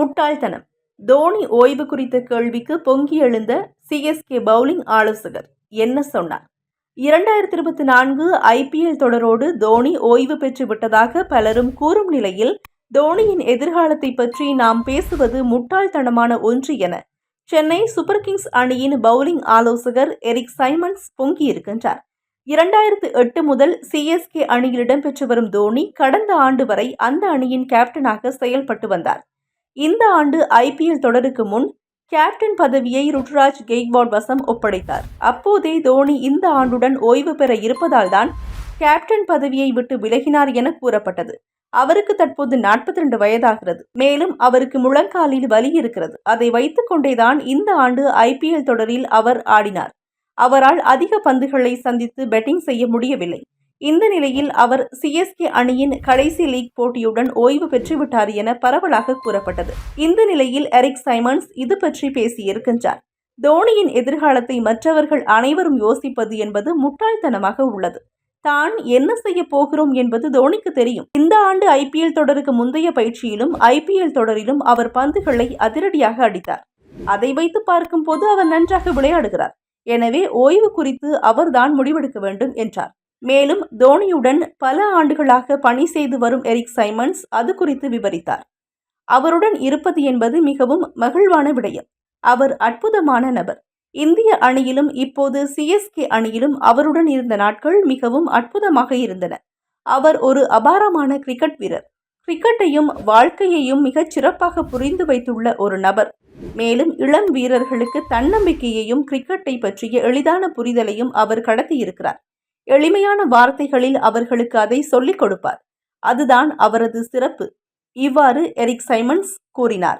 முட்டாள்தனம். தோனி ஓய்வு குறித்த கேள்விக்கு பொங்கி எழுந்த சிஎஸ்கே பவுலிங் ஆலோசகர் என்ன சொன்னார்? இரண்டாயிரத்தி இருபத்தி நான்கு ஐபிஎல் தொடரோடு தோனி ஓய்வு பெற்று விட்டதாக பலரும் கூறும் நிலையில் தோனியின் எதிர்காலத்தை பற்றி நாம் பேசுவது முட்டாள்தனமான ஒன்று என சென்னை சூப்பர் கிங்ஸ் அணியின் பவுலிங் ஆலோசகர் எரிக் சைமன்ஸ் பொங்கியிருக்கின்றார். இரண்டாயிரத்து எட்டு முதல் சிஎஸ்கே அணியில் இடம்பெற்று வரும் தோனி கடந்த ஆண்டு வரை அந்த அணியின் கேப்டனாக செயல்பட்டு வந்தார். இந்த ஆண்டு ஐபிஎல் தொடருக்கு முன் கேப்டன் பதவியை ருட்ராஜ் கெய்க்வாட் வசம் ஒப்படைத்தார். அப்போதே தோனி இந்த ஆண்டுடன் ஓய்வு பெற இருப்பதால் தான் கேப்டன் பதவியை விட்டு விலகினார் என கூறப்பட்டது. அவருக்கு தற்போது நாற்பத்தி ரெண்டு வயதாகிறது. மேலும் அவருக்கு முழங்காலில் வலி இருக்கிறது. அதை வைத்துக் கொண்டேதான் இந்த ஆண்டு ஐபிஎல் தொடரில் அவர் ஆடினார். அவரால் அதிக பந்துகளை சந்தித்து பெட்டிங் செய்ய முடியவில்லை. இந்த நிலையில் அவர் சிஎஸ்கே அணியின் கடைசி லீக் போட்டியுடன் ஓய்வு பெற்றுவிட்டார் என பரவலாக கூறப்பட்டது. இந்த நிலையில் எரிக் சைமன்ஸ் இது பற்றி பேசியிருக்கின்றார். தோனியின் எதிர்காலத்தை மற்றவர்கள் அனைவரும் யோசிப்பது என்பது முட்டாள்தனமாக உள்ளது. தான் என்ன செய்ய போகிறோம் என்பது தோனிக்கு தெரியும். இந்த ஆண்டு ஐபிஎல் தொடருக்கு முந்தைய பயிற்சியிலும் ஐபிஎல் தொடரிலும் அவர் பந்துகளை அதிரடியாக அடித்தார். அதை வைத்து பார்க்கும்போது அவர் நன்றாக விளையாடுகிறார். எனவே ஓய்வு குறித்து அவர்தான் முடிவெடுக்க வேண்டும் என்றார். மேலும் தோனியுடன் பல ஆண்டுகளாக பணி செய்து வரும் எரிக் சைமன்ஸ் அது குறித்து விவரித்தார். அவருடன் இருப்பது என்பது மிகவும் மகிழ்வான விடயம். அவர் அற்புதமான நபர். இந்திய அணியிலும் இப்போது சிஎஸ்கே அணியிலும் அவருடன் இருந்த நாட்கள் மிகவும் அற்புதமாக இருந்தன. அவர் ஒரு அபாரமான கிரிக்கெட் வீரர். கிரிக்கெட்டையும் வாழ்க்கையையும் மிகச் சிறப்பாக புரிந்து வைத்துள்ள ஒரு நபர். மேலும் இளம் வீரர்களுக்கு தன்னம்பிக்கையையும் கிரிக்கெட்டை பற்றிய எளிதான புரிதலையும் அவர் கடத்தியிருக்கிறார். எளிமையான வார்த்தைகளில் அவர்களுக்கு அதை சொல்லிக் கொடுப்பார். அதுதான் அவரது சிறப்பு. இவ்வாறு எரிக் சைமன்ஸ் கூறினார்.